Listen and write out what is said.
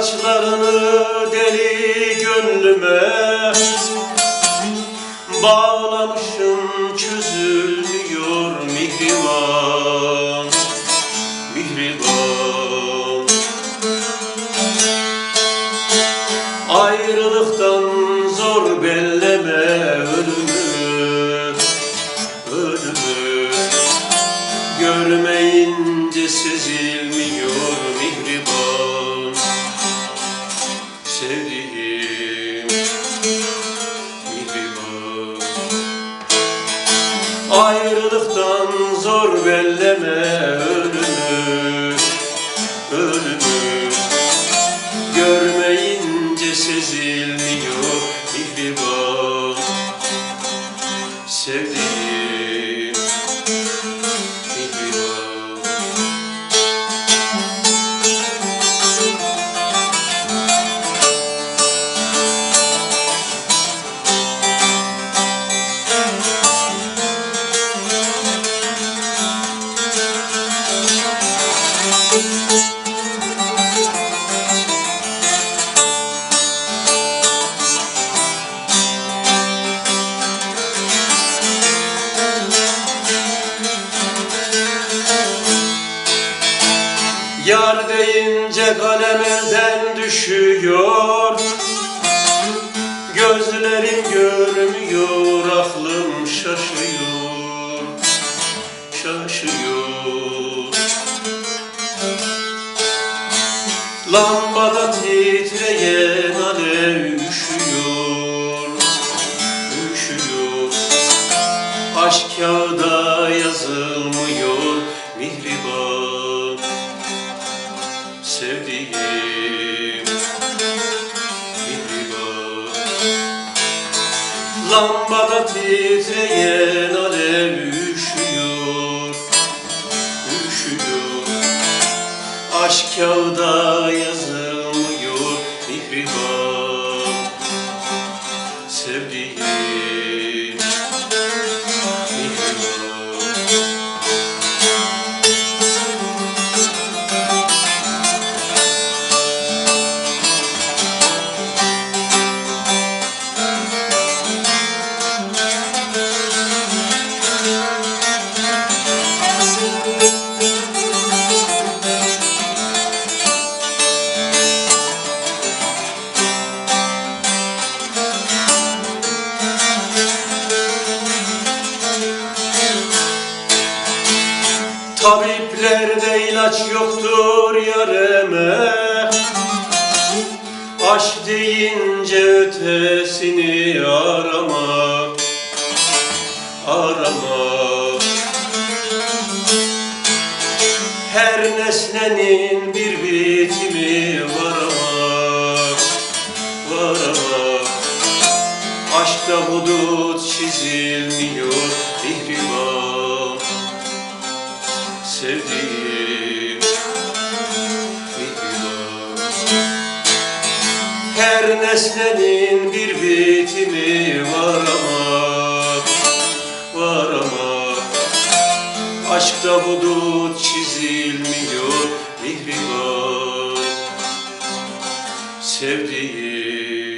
Saçlarını deli gönlüme. Bağlamışım çözülmüyor mihriban Mihriban. Ayrılıktan zor belleme ölümü Ölümü. Görmeyince sezilmiyor Ayrılıktan zor belleme ölümü Ölümü Görmeyince sezilmiyor mihriban Sevdiğim Yar deyince kalem düşüyor. Gözlerim görmüyor, aklım şaşıyor Şaşıyor. Lambada titreyen alev üşüyor Üşüyor. Aşk kağıda yazılmıyor Sevdiğim mihriban Lambada titreyen alev üşüyor Üşüyor. Aşk kağıda yazılmıyor Tabiplerde ilaç yoktur yareme. Aşk deyince ötesini arama. Arama. Her nesnenin bir bitimi var ama Var ama Aşkta hudut çizilmiyor Sevdiğim Her nesnenin bir bitimi var ama Var ama. Aşkta hudut çizilmiyor mihriban Sevdiğim